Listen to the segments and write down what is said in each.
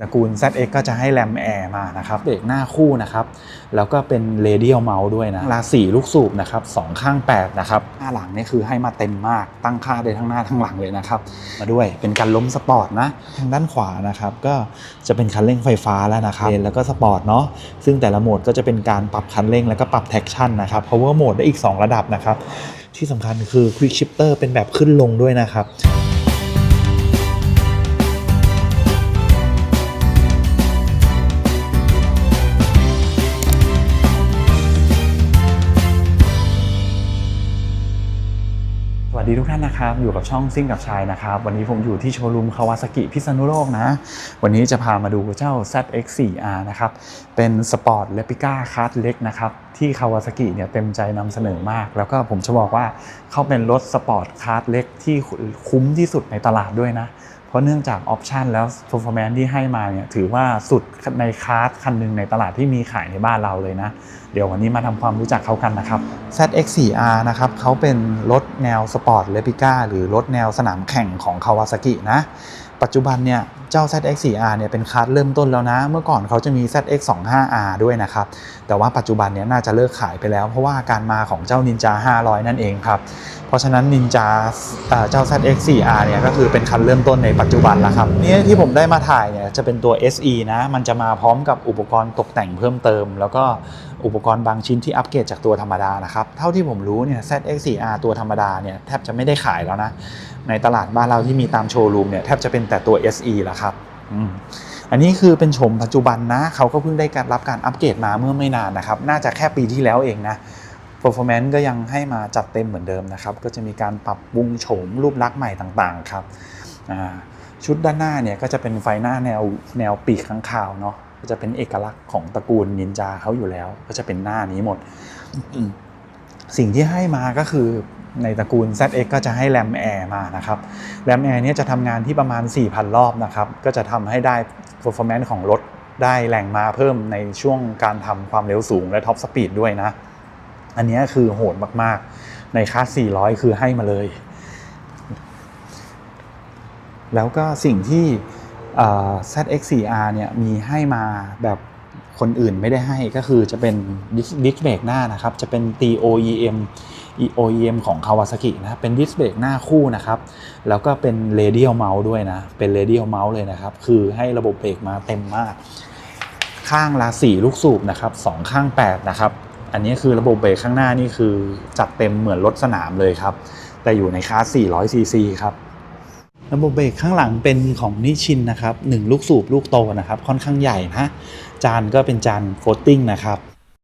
ตระกูล ZX ก็จะให้แรมแอร์มานะครับเบรกหน้าคู่นะครับ แล้วก็เป็นเรเดียลเมาส์ด้วยนะลาสี่ลูกสูบนะครับสองข้าง8นะครับหน้าหลังนี่คือให้มาเต็มมากตั้งค่าได้ทั้งหน้าทั้งหลังเลยนะครับมาด้วยเป็นการล้มสปอร์ตนะทางด้านขวานะครับก็จะเป็นคันเร่งไฟฟ้าแล้วนะครับแล้วก็สปอร์ตเนาะซึ่งแต่ละโหมดก็จะเป็นการปรับคันเร่งแล้วก็ปรับแท็กชั่นนะครับ power mode ได้อีก 2 ระดับนะครับที่สำคัญคือ quick shifter เป็นแบบขึ้นลงด้วยนะครับ ดีทุกท่านนะครับ อยู่กับช่องซิ่งกับชายนะครับ วันนี้ผมอยู่ที่โชว์รูมคาวาซากิพิษณุโลกนะ วันนี้จะพามาดูเจ้า ZX4R นะครับ เป็นสปอร์ตเลปิก้าคัสเล็กนะครับ ที่คาวาซากิเนี่ยเต็มใจนำเสนอมาก แล้วก็ผมจะบอกว่าเขาเป็นรถสปอร์ตคัสเล็กที่คุ้มที่สุดในตลาดด้วยนะ เพราะเนื่องจากออปชันแล้ว performance ที่ให้มาเนี่ยถือว่าสุดในคลาสคันหนึ่งในตลาดที่มีขายในบ้านเราเลยนะ เดี๋ยววันนี้มาทำความรู้จักเขากันนะครับ ZX4R นะครับเขาเป็นรถแนวสปอร์ตเลปิก้าหรือรถแนวสนามแข่งของคาวาซากินะ ปัจจุบันเนี่ย เจ้า ZX4R เนี่ยเป็นคาร์ดเริ่มต้นแล้วนะ เมื่อก่อนเขาจะมี ZX25R ด้วยนะครับ แต่ว่าปัจจุบันเนี่ยน่าจะเลิกขายไปแล้ว เพราะว่าการมาของเจ้า Ninja 500 นั่นเองครับ เพราะฉะนั้น Ninja เอ่อเจ้า ZX4R เนี่ยก็คือเป็นคันเริ่มต้นในปัจจุบันแล้วครับนี่ที่ผมได้มาถ่ายเนี่ยจะเป็นตัว SE นะ มันจะมาพร้อมกับอุปกรณ์ตกแต่งเพิ่มเติม แล้วก็อุปกรณ์บางชิ้นที่อัปเกรดจากตัวธรรมดานะครับ เท่าที่ผมรู้เนี่ย ZX4R ตัวธรรมดาเนี่ยแทบจะไม่ได้ขายแล้วนะ ในตลาดบ้านเราที่มีตามโชว์รูมเนี่ยแทบจะเป็นแต่ตัว SE แล้วครับอันนี้คือเป็นชมปัจจุบันนะเขาก็เพิ่งได้การรับการอัปเกรดมาเมื่อไม่นานนะครับ น่าจะแค่ปีที่แล้วเองนะ performance ก็ยังให้มาจัดเต็มเหมือนเดิมนะครับ ก็จะมีการปรับปรุงโฉมรูปลักษณ์ใหม่ต่างๆครับชุดด้านหน้าเนี่ยก็จะเป็นไฟหน้าแนวแนวปีกข้างคาวเนาะก็จะเป็นเอกลักษณ์ของตระกูลนินจาเขาอยู่แล้ว ก็จะเป็นหน้านี้หมด สิ่งที่ให้มาก็คือ ในตระกูล ZX ก็จะให้แรมแอร์มานะครับแรมแอร์เนี่ยจะทำงานที่ประมาณ 4,000 รอบนะครับ ก็จะทำให้ได้ performance ของรถได้แรงมาเพิ่มในช่วงการทำความเร็วสูงและท็อปสปีดด้วยนะ อันนี้คือโหดมากๆ ในคลาส 400 คือให้มาเลย แล้วก็สิ่งที่เอ่อ ZX4R เนี่ยมีให้มาแบบคนอื่นไม่ได้ให้ก็คือจะเป็นดิสเบรกหน้านะครับ จะเป็น TOEM OEM ของ Kawasaki นะเป็นดิสเบรกหน้าคู่นะครับแล้วก็เป็น radial mouse ด้วยนะ เป็น radial mouse เลยนะครับ คือให้ระบบเบรกมาเต็มมาก ข้างละ4ลูกสูบนะครับสองข้าง 8 นะครับ อันนี้คือระบบเบรกข้างหน้านี่คือจัดเต็มเหมือนรถสนามเลยครับ แต่อยู่ในคลาส400 ซีซีครับระบบเบรกข้างหลังเป็นของนิชินนะครับหนึ่งลูกสูบลูกโตนะครับค่อนข้างใหญ่นะจานก็เป็นจานโฟตติ้งนะครับ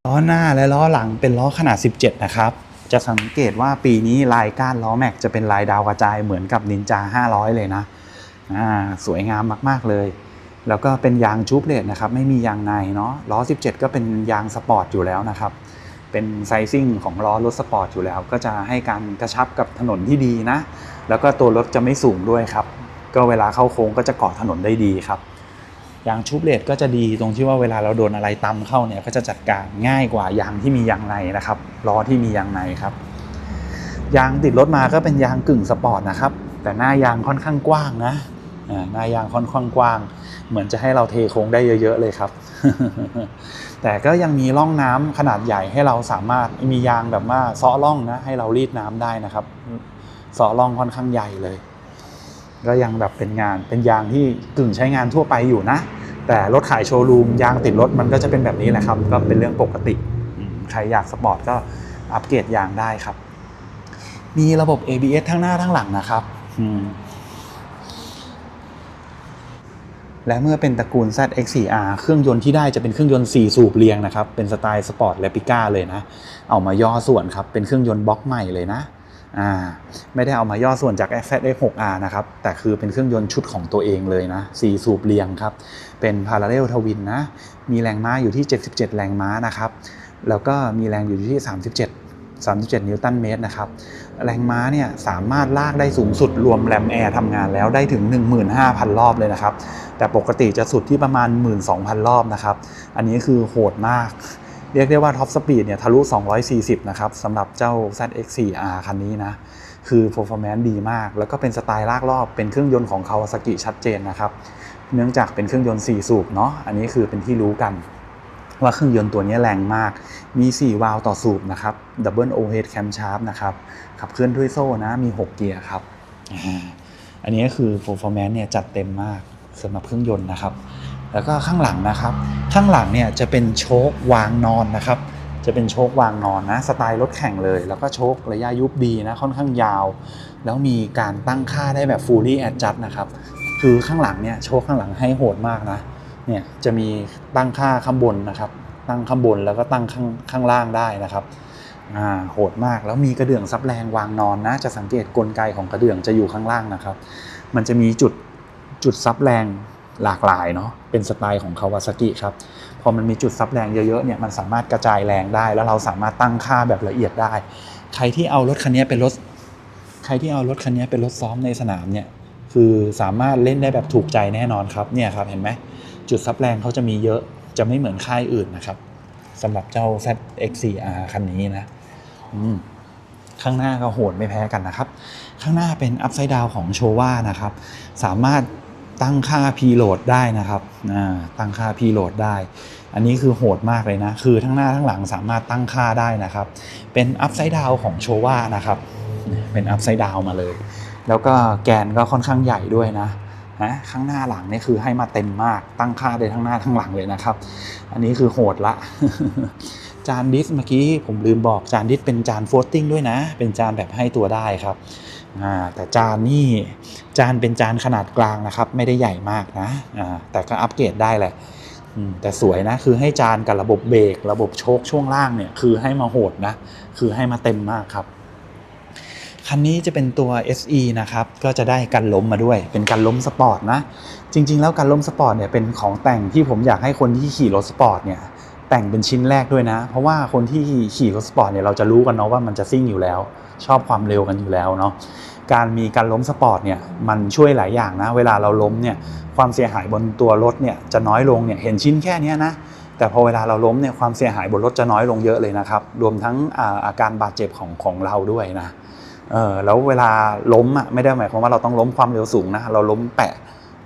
ล้อหน้าและล้อหลังเป็นล้อขนาด 17 นะครับ จะสังเกตว่าปีนี้ลายก้านล้อแม็กจะเป็นลายดาวกระจายเหมือนกับนินจา 500 เลยนะอ่าสวยงามมาก ๆ เลย แล้วก็เป็นยางชูเลดนะครับ ไม่มียางในเนาะล้อ 17 ก็เป็นยางสปอร์ตอยู่แล้วนะครับ เป็นไซซิ่งของล้อรถสปอร์ตอยู่แล้ว ก็จะให้การกระชับกับถนนที่ดีนะ แล้วก็ตัวรถจะไม่สูงด้วยครับ ก็เวลาเข้าโค้งก็จะเกาะถนนได้ดีครับ ยางชูเลดก็จะดีตรงที่ว่าเวลาเราโดนอะไรตำเข้าเนี่ยก็จะจัดการง่ายกว่ายางที่มียางในนะครับล้อที่มียางในครับ ยางติดรถมาก็เป็นยางกึ่งสปอร์ตนะครับ แต่หน้ายางค่อนข้างกว้างนะหน้ายางค่อนข้างกว้าง เหมือนจะให้เราเทโค้งได้เยอะๆเลยครับ แต่ก็ยังมีร่องน้ำขนาดใหญ่ให้เราสามารถมียางแบบว่าเซาะร่องนะให้เรารีดน้ำได้นะครับเซาะร่องค่อนข้างใหญ่เลย ก็ยังแบบเป็นงานเป็นยางที่กึ่งใช้งานทั่วไปอยู่นะ แต่รถขายโชว์รูมยางติดรถมันก็จะเป็นแบบนี้แหละครับ ก็เป็นเรื่องปกติอืมใครอยากสปอร์ตก็อัปเกรดยางได้ครับ มีระบบ ABS ทั้งหน้าทั้งหลังนะครับอืมและเมื่อเป็นตระกูล ZX4R เครื่องยนต์ที่ได้จะเป็นเครื่องยนต์ 4 สูบเรียงนะครับ เป็นสไตล์สปอร์ตเลปิก้าเลยนะ เอามาย่อส่วนครับ เป็นเครื่องยนต์บล็อกใหม่เลยนะ อ่าไม่ได้เอามาย่อส่วนจาก ZX6R นะครับ แต่คือเป็นเครื่องยนต์ชุดของตัวเองเลยนะ 4 สูบเรียงครับ เป็น Parallel Twin นะ มีแรงม้าอยู่ที่ 77 แรงม้านะครับ แล้วก็มีแรงอยู่ที่ 37 37 นิวตันเมตรนะครับ แรงม้าเนี่ยสามารถลากได้สูงสุดรวมแรมแอร์ทำงานแล้วได้ถึง 15,000 รอบเลยนะครับ แต่ปกติจะสุดที่ประมาณ 12,000 รอบนะครับ อันนี้คือโหดมาก เรียกได้ว่าท็อปสปีดเนี่ยทะลุ 240 นะครับสำหรับเจ้า ZX4R คันนี้นะ คือ performance ดีมาก แล้วก็เป็นสไตล์ลากรอบเป็นเครื่องยนต์ของ Kawasaki ชัดเจนนะครับ เนื่องจากเป็นเครื่องยนต์ 4 สูบเนาะอันนี้คือเป็นที่รู้กัน ว่าเครื่องยนต์ตัวนี้แรงมาก มี 4 วาล์วต่อสูบนะครับ Double Overhead Camshaft นะครับขับเคลื่อนด้วยโซ่นะมี 6 เกียร์ครับอันนี้ก็คือ performance เนี่ยจัดเต็มมากสำหรับเครื่องยนต์นะครับ แล้วก็ข้างหลังนะครับ ข้างหลังเนี่ยจะเป็นโชค วางนอนนะครับ จะเป็นโชควางนอนนะสไตล์รถแข่งเลย แล้วก็โชคระยะยุบดีนะค่อนข้างยาว แล้วมีการตั้งค่าได้แบบ fully adjust นะครับ คือข้างหลังเนี่ยโชคข้างหลังให้โหดมากนะเนี่ยจะมีตั้งค่าข้างบนนะครับ ตั้งข้างบนแล้วก็ตั้งข้างข้างล่างได้นะครับโหดมากแล้วมีกระเดื่องซับแรงวางนอนนะ จะสังเกตกลไกของกระเดื่องจะอยู่ข้างล่างนะครับ มันจะมีจุดจุดซับแรง หลากหลายเนาะเป็นสไตล์ของคาวาซากิครับพอมันมีจุดซับแรงเยอะๆเนี่ยมันสามารถกระจายแรงได้ แล้วเราสามารถตั้งค่าแบบละเอียดได้ ใครที่เอารถคันนี้เป็นรถ ใครที่เอารถคันนี้เป็นรถซ้อมในสนามเนี่ยคือสามารถเล่นได้แบบถูกใจแน่นอนครับเนี่ยครับเห็นไหมจุดซับแรงเขาจะมีเยอะจะไม่เหมือนค่ายอื่นนะครับสำหรับเจ้า ZX4R คันนี้นะข้างหน้าก็โหดไม่แพ้กันนะครับ ข้างหน้าเป็นอัพไซด์ดาวของโชว่านะครับ สามารถ ตั้งค่า preload ได้นะครับตั้งค่า preload ได้ อันนี้คือโหดมากเลยนะ คือทั้งหน้าทั้งหลังสามารถตั้งค่าได้นะครับ เป็นอัพไซด์ดาวของโชว่านะครับ เป็นอัพไซด์ดาวมาเลย แล้วก็แกนก็ค่อนข้างใหญ่ด้วยนะนะข้างหน้าหลังนี่คือให้มาเต็มมาก ตั้งค่าได้ทั้งหน้าทั้งหลังเลยนะครับ อันนี้คือโหดละ จานดิสเมื่อกี้ผมลืมบอกจานดิสเป็นจานโฟลติ้งด้วยนะ เป็นจานแบบให้ตัวได้ครับ แต่จานนี่จานเป็นจานขนาดกลางนะครับ ไม่ได้ใหญ่มากนะแต่ก็อัปเกรดได้แหละแต่สวยนะคือให้จานกับระบบเบรกระบบโชคช่วงล่างเนี่ยคือให้มาโหดนะคือให้มาเต็มมากครับ คันนี้จะเป็นตัว SE นะครับก็จะได้กันล้มมาด้วย เป็นกันล้มสปอร์ตนะจริง ๆ แล้วกันล้มสปอร์ตเนี่ยเป็นของแต่งที่ผมอยากให้คนที่ขี่รถสปอร์ตเนี่ย แต่งเป็นชิ้นแรกด้วยนะ เพราะว่าคนที่ขี่รถสปอร์ตเนี่ยเราจะรู้กันเนาะว่ามันจะซิ่งอยู่แล้ว ชอบความเร็วกันอยู่แล้วเนาะการมีการล้มสปอร์ตเนี่ยมันช่วยหลายอย่างนะ เวลาเราล้มเนี่ยความเสียหายบนตัวรถเนี่ยจะน้อยลงเนี่ยเห็นชิ้นแค่นี้นะแต่พอเวลาเราล้มเนี่ยความเสียหายบนรถจะน้อยลงเยอะเลยนะครับ รวมทั้งอาอาการบาดเจ็บของของเราด้วยนะเออแล้วเวลาล้มอะไม่ได้หมายความว่าเราต้องล้มความเร็วสูงนะเราล้มแปะ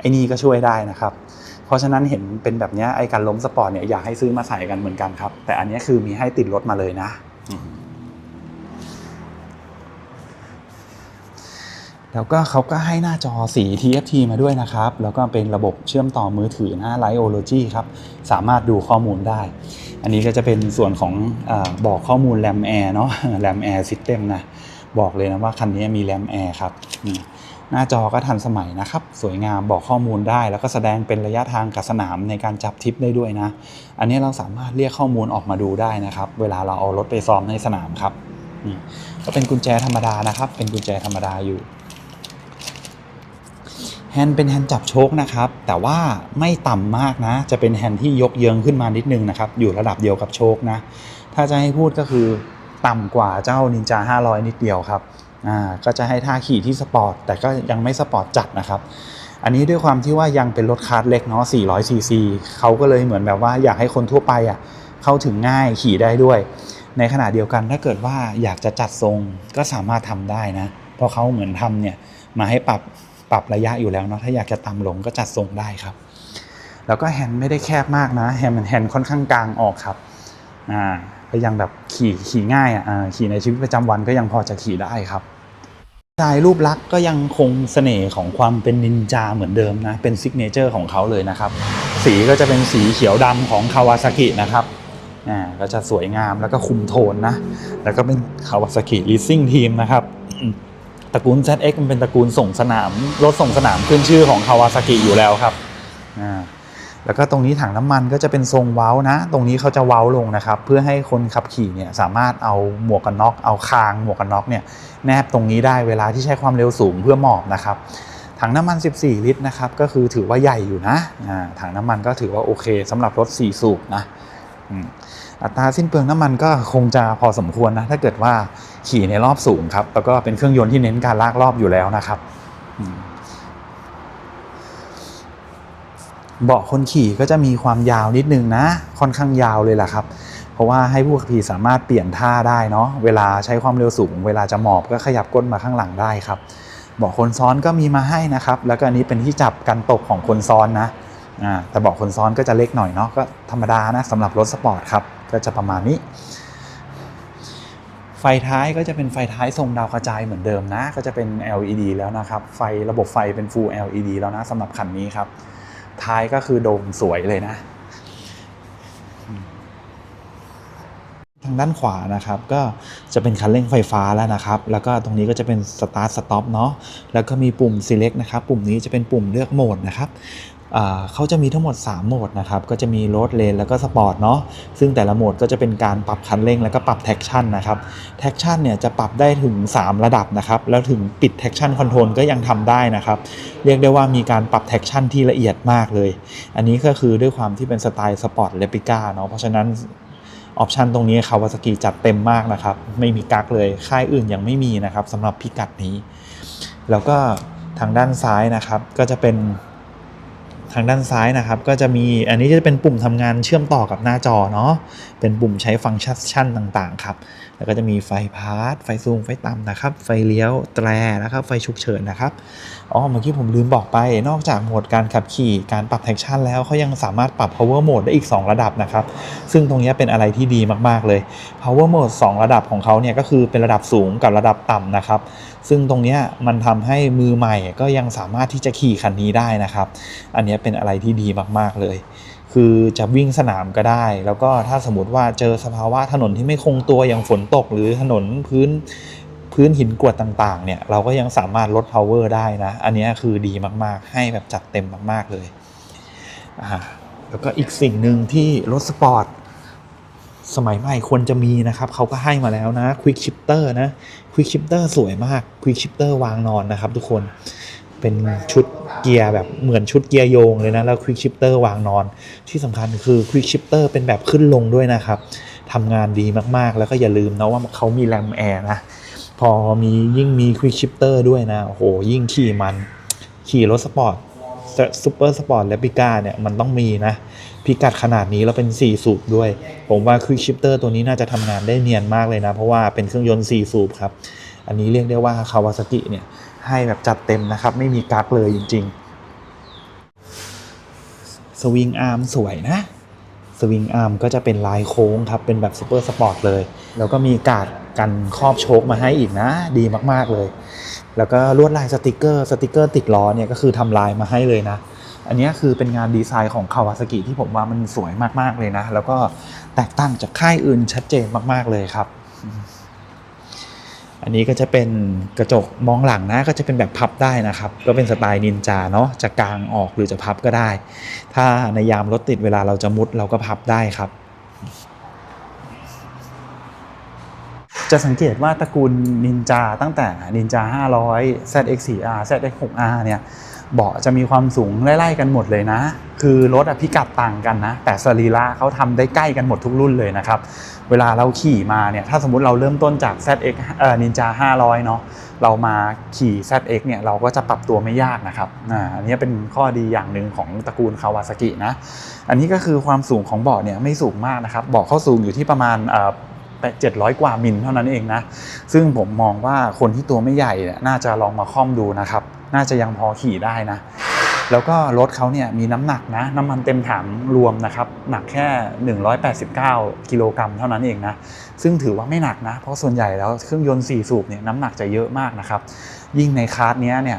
ไอ้นี่ก็ช่วยได้นะครับ เพราะฉะนั้นเห็นเป็นแบบนี้ไอ้การล้มสปอร์ตเนี่ยอยากให้ซื้อมาใส่กันเหมือนกันครับ แต่อันนี้คือมีให้ติดรถมาเลยนะแล้วก็เขาก็ให้หน้าจอสี TFT มาด้วยนะครับ แล้วก็เป็นระบบเชื่อมต่อมือถือนะ Liology ครับ สามารถดูข้อมูลได้ อันนี้ก็จะเป็นส่วนของอบอกข้อมูล RAM Air เนาะ RAM Air System นะ บอกเลยนะว่าคันนี้มี RAM Air ครับ หน้าจอก็ทันสมัยนะครับ สวยงามบอกข้อมูลได้ แล้วก็แสดงเป็นระยะทางกับสนามในการจับทิปได้ด้วยนะ อันนี้เราสามารถเรียกข้อมูลออกมาดูได้นะครับ เวลาเราเอารถไปซ้อมในสนามครับนี่ก็เป็นกุญแจธรรมดานะครับ เป็นกุญแจธรรมดาอยู่แฮนด์เป็นแฮนด์จับโชคนะครับ แต่ว่าไม่ต่ำมากนะ จะเป็นแฮนด์ที่ยกเยิงขึ้นมานิดนึงนะครับ อยู่ระดับเดียวกับโชคนะ ถ้าจะให้พูดก็คือต่ำกว่าเจ้านินจา500 นิดเดียวครับ อ่าก็จะให้ท่าขี่ที่สปอร์ตแต่ก็ยังไม่สปอร์ตจัดนะครับ อันนี้ด้วยความที่ว่ายังเป็นรถคาร์ดเล็กเนาะ400ซีซีเขาก็เลยเหมือนแบบว่าอยากให้คนทั่วไปอะเข้าถึงง่ายขี่ได้ด้วย ในขณะเดียวกันถ้าเกิดว่าอยากจะจัดทรงก็สามารถทำได้นะ เพราะเขาเหมือนทำเนี่ยมาให้ปรับปรับระยะอยู่แล้วเนาะถ้าอยากจะต่ำลงก็จัดทรงได้ครับ แล้วก็แฮนด์ไม่ได้แคบมากนะแฮนด์มันแฮนด์ค่อนข้างกลางออกครับอ่า ก็ยังแบบขี่ขี่ง่ายอะขี่ในชีวิตประจำวันก็ยังพอจะขี่ได้ครับสไตล์รูปลักษณ์ก็ยังคงเสน่ห์ของความเป็นนินจาเหมือนเดิมนะ เป็นซิกเนเจอร์ของเขาเลยนะครับ สีก็จะเป็นสีเขียวดำของคาวาซากินะครับอ่าก็จะสวยงามแล้วก็คุมโทนนะ แล้วก็เป็นคาวาซากิลีซิ่งทีมนะครับตระกูล ZX มันเป็นตระกูลส่งสนาม รถส่งสนามขึ้นชื่อของคาวาซากิอยู่แล้วครับอ่า แล้วก็ตรงนี้ถังน้ำมันก็จะเป็นทรงเว้านะ ตรงนี้เขาจะเว้าลงนะครับ เพื่อให้คนขับขี่เนี่ยสามารถเอาหมวกกันน็อกเอาคางหมวกกันน็อกเนี่ยแนบตรงนี้ได้เวลาที่ใช้ความเร็วสูงเพื่อหมอบนะครับถังน้ำมัน 14 ลิตรนะครับก็คือถือว่าใหญ่อยู่นะถังน้ำมันก็ถือว่าโอเคสำหรับรถ 4 สูบนะอัตราสิ้นเปลืองน้ำมันก็คงจะพอสมควรนะถ้าเกิดว่าขี่ในรอบสูงครับแล้วก็เป็นเครื่องยนต์ที่เน้นการลากรอบอยู่แล้วนะครับอืม เบาะคนขี่ก็จะมีความยาวนิดนึงนะ ค่อนข้างยาวเลยแหละครับ เพราะว่าให้ผู้ขับขี่สามารถเปลี่ยนท่าได้เนาะเวลาใช้ความเร็วสูง เวลาจะหมอบก็ขยับก้นมาข้างหลังได้ครับเบาะคนซ้อนก็มีมาให้นะครับ แล้วก็อันนี้เป็นที่จับกันตกของคนซ้อนนะแต่เบาะคนซ้อนก็จะเล็กหน่อยเนาะก็ธรรมดานะสำหรับรถสปอร์ตครับก็จะประมาณนี้ไฟท้ายก็จะเป็นไฟท้ายทรงดาวกระจายเหมือนเดิมนะ ก็จะเป็น LED แล้วนะครับ ไฟระบบไฟเป็น Full LED แล้วนะสำหรับคันนี้ครับ ท้ายก็คือโดมสวยเลยนะ ทางด้านขวานะครับก็จะเป็นคันเร่งไฟฟ้าแล้วนะครับ แล้วก็ตรงนี้ก็จะเป็นสตาร์ทสต็อปเนาะแล้วก็มีปุ่ม Select นะครับ ปุ่มนี้จะเป็นปุ่มเลือกโหมดนะครับ เขาจะมีทั้งหมด 3 โหมดนะครับ ก็จะมี Road Lane แล้วก็ Sport เนาะ ซึ่งแต่ละโหมดก็จะเป็นการปรับคันเร่งแล้วก็ปรับ Traction นะครับ Traction เนี่ยจะปรับได้ถึง 3 ระดับนะครับ แล้วถึงปิด Traction Control ก็ยังทำได้นะครับ เรียกได้ว่ามีการปรับ Traction ที่ละเอียดมากเลย อันนี้ก็คือด้วยความที่เป็นสไตล์ Sport Replica เนาะ เพราะฉะนั้นออปชันตรงนี้คาวาซากิจัดเต็มมากนะครับ ไม่มีกักเลย ค่ายอื่นยังไม่มีนะครับสำหรับพิกัดนี้ แล้วก็ทางด้านซ้ายนะครับก็จะเป็น ทางด้านซ้ายนะครับ ก็จะมีอันนี้จะเป็นปุ่มทำงานเชื่อมต่อกับหน้าจอเนาะ เป็นปุ่มใช้ฟังก์ชันต่างๆครับ แล้วก็จะมีไฟพาร์ทไฟซูมไฟต่ำนะครับ ไฟเลี้ยวแตรนะครับ ไฟฉุกเฉินนะครับ อ๋อ เมื่อกี้ผมลืมบอกไป นอกจากโหมดการขับขี่ การปรับ traction แล้วเขายังสามารถปรับ power mode ได้อีก 2 ระดับนะครับ ซึ่งตรงนี้เป็นอะไรที่ดีมากๆเลย power mode 2 ระดับของเขาเนี่ยก็คือเป็นระดับสูงกับระดับต่ำนะครับ ซึ่งตรงนี้มันทำให้มือใหม่ก็ยังสามารถที่จะขี่คันนี้ได้นะครับ อันนี้เป็นอะไรที่ดีมากๆเลย คือจะวิ่งสนามก็ได้ แล้วก็ถ้าสมมติว่าเจอสภาวะถนนที่ไม่คงตัวอย่างฝนตก หรือถนนพื้นพื้นหินกรวดต่างๆ เนี่ยเราก็ยังสามารถลด power ได้นะ อันนี้คือดีมากๆ ให้แบบจัดเต็มมากๆเลยอ่าแล้วก็อีกสิ่งหนึ่งที่รถสปอร์ตสมัยใหม่ควรจะมีนะครับเขาก็ให้มาแล้วนะ Quick Shifter นะ Quick Shifter สวยมาก Quick Shifter วางนอนนะครับทุกคนเป็นชุด เกียร์แบบเหมือนชุดเกียร์โยงเลยนะ แล้ว Quick Shifter วางนอน ที่สำคัญคือ Quick Shifter เป็นแบบขึ้นลงด้วยนะครับทำงานดีมากๆ แล้วก็อย่าลืมนะว่าเขามีแรมแอร์นะ พอมียิ่งมี Quick Shifter ด้วยนะ โอ้โห ยิ่งขี่มัน ขี่รถสปอร์ตซูเปอร์สปอร์ตและปิก้าเนี่ย มันต้องมีนะ พิกัดขนาดนี้แล้วเป็น 4 สูบด้วย ผมว่า Quick Shifter ตัวนี้น่าจะทำงานได้เนียนมากเลยนะ เพราะว่าเป็นเครื่องยนต์ 4 สูบครับ อันนี้เรียกได้ว่าคาวาซากิเนี่ย ให้แบบจัดเต็มนะครับ ไม่มีกักเลยจริง ๆ สวิงอาร์มสวยนะ สวิงอาร์มก็จะเป็นลายโค้งครับ เป็นแบบซูเปอร์สปอร์ตเลย แล้วก็มีกาดกันครอบโชคมาให้อีกนะ ดีมากๆเลย แล้วก็ลวดลายสติกเกอร์ สติกเกอร์ติดล้อเนี่ยก็คือทำลายมาให้เลยนะ อันนี้คือเป็นงานดีไซน์ของคาวาซากิที่ผมว่ามันสวยมากๆเลยนะ แล้วก็แตกต่างจากค่ายอื่นชัดเจนมากๆเลยครับ อันนี้ก็จะเป็นกระจกมองหลังนะก็จะเป็นแบบพับได้นะครับ ก็เป็นสไตล์นินจาเนาะจะกางออกหรือจะพับก็ได้ ถ้าในยามรถติดเวลาเราจะมุดเราก็พับได้ครับจะสังเกตว่าตระกูลนินจาตั้งแต่นินจา500 ZX4R ZX6R เนี่ย เบาะจะมีความสูงไล่ๆกันหมดเลยนะ คือรถอะพิกัดต่างกันนะ แต่สรีระเขาทำได้ใกล้กันหมดทุกรุ่นเลยนะครับ เวลาเราขี่มาเนี่ย ถ้าสมมติเราเริ่มต้นจาก ZX เอ่อ Ninja 500 เนาะ เรามาขี่ ZX เนี่ย เราก็จะปรับตัวไม่ยากนะครับอ่าอันนี้เป็นข้อดีอย่างหนึ่งของตระกูลคาวาซากินะ อันนี้ก็คือความสูงของเบาะเนี่ยไม่สูงมากนะครับ เบาะเขาสูงอยู่ที่ประมาณเอ่อ700กว่ามิลเท่านั้นเองนะ ซึ่งผมมองว่าคนที่ตัวไม่ใหญ่เนี่ยน่าจะลองมาค่อมดูนะครับ น่าจะยังพอขี่ได้นะ แล้วก็รถเขาเนี่ยมีน้ำหนักนะ น้ำมันเต็มถังรวมนะครับ หนักแค่ 189 กิโลกรัมเท่านั้นเองนะ ซึ่งถือว่าไม่หนักนะ เพราะส่วนใหญ่แล้วเครื่องยนต์ 4 สูบเนี่ยน้ำหนักจะเยอะมากนะครับ ยิ่งในคาร์ดเนี้ยเนี่ย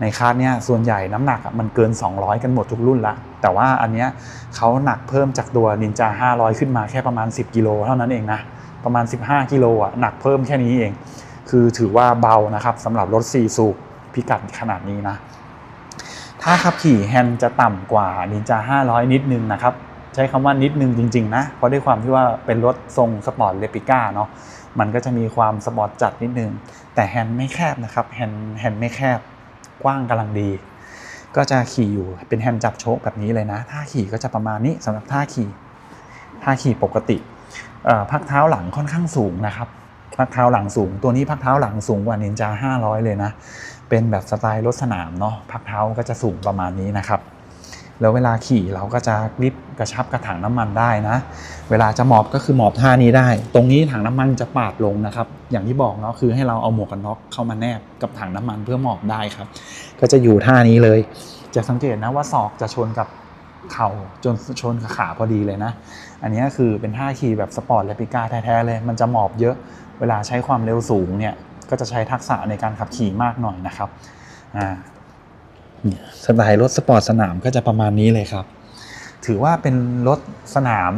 ในคาร์ดเนี้ยส่วนใหญ่น้ำหนักมันเกิน 200 กันหมดทุกรุ่นละ แต่ว่าอันเนี้ยเขาหนักเพิ่มจากตัวนินจา500 ขึ้นมาแค่ประมาณ 10 กิโลเท่านั้นเองนะ ประมาณ 15 กิโลอะหนักเพิ่มแค่นี้เอง คือถือว่าเบานะครับสำหรับรถ4สูบ พิกัดขนาดนี้นะ ถ้าขับขี่แฮนด์จะต่ำกว่านินจา500 นิดนึงนะครับ ใช้คำว่านิดนึงจริง ๆ นะ เพราะด้วยความที่ว่าเป็นรถทรงสปอร์ตเลปิก้าเนาะมันก็จะมีความสปอร์ตจัดนิดนึง แต่แฮนด์ไม่แคบนะครับแฮนด์แฮนด์ไม่แคบกว้างกำลังดี ก็จะขี่อยู่เป็นแฮนด์จับโชคแบบนี้เลยนะท่าขี่ก็จะประมาณนี้สำหรับท่าขี่ท่าขี่ปกติพักเท้าหลังค่อนข้างสูงนะครับพักเท้าหลังสูง ตัวนี้พักเท้าหลังสูงกว่านินจา500 เลยนะ เป็นแบบสไตล์รถสนามเนาะพักเท้าก็จะสูงประมาณนี้นะครับ แล้วเวลาขี่เราก็จะริบกระชับกระถังน้ำมันได้นะ เวลาจะหมอบก็คือหมอบท่านี้ได้ ตรงนี้ถังน้ำมันจะปาดลงนะครับ อย่างที่บอกเนาะคือให้เราเอาหมวกกันน็อกเข้ามาแนบกับถังน้ำมันเพื่อหมอบได้ครับ ก็จะอยู่ท่านี้เลย จะสังเกตนะว่าศอกจะชนกับเข่าจนชนกับขาพอดีเลยนะ อันนี้คือเป็นท่าขี่แบบสปอร์ตเลปิก้าแท้ๆเลย มันจะหมอบเยอะ เวลาใช้ความเร็วสูงเนี่ย ก็จะใช้ทักษะในการขับขี่มากหน่อยนะครับอ่าเนี่ยสไตล์รถสปอร์ตสนามก็จะประมาณนี้เลยครับ ถือว่าเป็นรถสนาม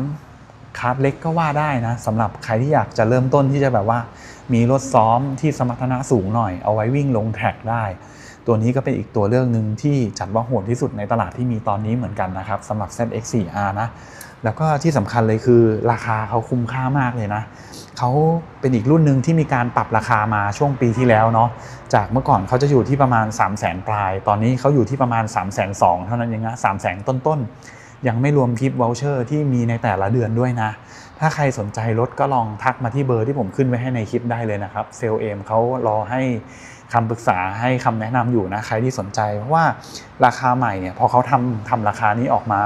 คาร์ดเล็กก็ว่าได้นะสำหรับใครที่อยากจะเริ่มต้นที่จะแบบว่า มีรถซ้อมที่สมรรถนะสูงหน่อยเอาไว้วิ่งลงแทร็กได้ ตัวนี้ก็เป็นอีกตัวเรื่องหนึ่งที่จัดว่าโหดที่สุดในตลาดที่มีตอนนี้เหมือนกันนะครับสำหรับ ZX4R นะ แล้วก็ที่สำคัญเลยคือราคาเขาคุ้มค่ามากเลยนะเขาเป็นอีกรุ่นหนึ่งที่มีการปรับราคามาช่วงปีที่แล้วเนาะจากเมื่อก่อนเขาจะอยู่ที่ประมาณ 3 0 0 0 0 0ปลาย ตอนนี้เขาอยู่ที่ประมาณ3 2 0 0 0เท่านั้นเองนะ3 0 0 0 0 0ต้นๆ ยังไม่รวมทิปวอลเชอร์ที่มีในแต่ละเดือนด้วยนะ ถ้าใครสนใจรถก็ลองทักมาที่เบอร์ที่ผมขึ้นไว้ให้ในคลิปได้เลยนะครับเซลเอมเขารอให้คำปรึกษาให้คำแนะนำอยู่นะใครที่สนใจเพราะว่าราคาใหม่เนี่ยพอเขาทำทำราคานี้ออกมา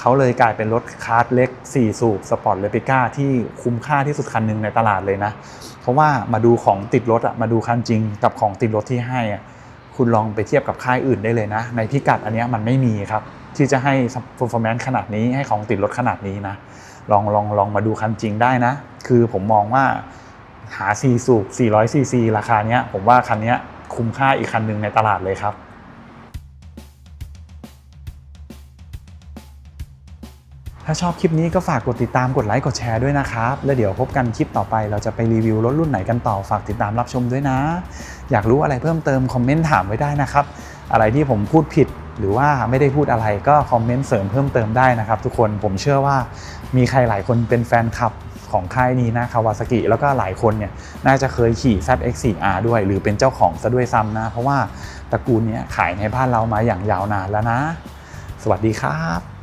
เขาเลยกลายเป็นรถคาร์ดเล็ก 4 สูบสปอร์ตเลปิก้าที่คุ้มค่าที่สุดคันหนึ่งในตลาดเลยนะ เพราะว่ามาดูของติดรถอะมาดูคันจริงกับของติดรถที่ให้อะคุณลองไปเทียบกับค่ายอื่นได้เลยนะ ในพิกัดอันนี้มันไม่มีครับ ที่จะให้ performance ขนาดนี้ให้ของติดรถขนาดนี้นะ ลองลองลองมาดูคันจริงได้นะ คือผมมองว่าหา4สูบ400ซีซีราคาเนี้ยผมว่าคันเนี้ยคุ้มค่าอีกคันหนึ่งในตลาดเลยครับ ถ้าชอบคลิปนี้ก็ฝากกดติดตามกดไลค์กดแชร์ด้วยนะครับ แล้วเดี๋ยวพบกันคลิปต่อไป เราจะไปรีวิวรถรุ่นไหนกันต่อฝากติดตามรับชมด้วยนะ อยากรู้อะไรเพิ่มเติมคอมเมนต์ถามไว้ได้นะครับ อะไรที่ผมพูดผิดหรือว่าไม่ได้พูดอะไรก็คอมเมนต์เสริมเพิ่มเติมได้นะครับทุกคนผมเชื่อว่ามีใครหลายคนเป็นแฟนคลับของค่ายนี้นะคาวาซากิแล้วก็หลายคนเนี่ยน่าจะเคยขี่ ZX4R ด้วย หรือเป็นเจ้าของซะด้วยซ้ำนะ เพราะว่าตระกูลนี้ขายในบ้านเรามาอย่างยาวนานแล้วนะ สวัสดีครับ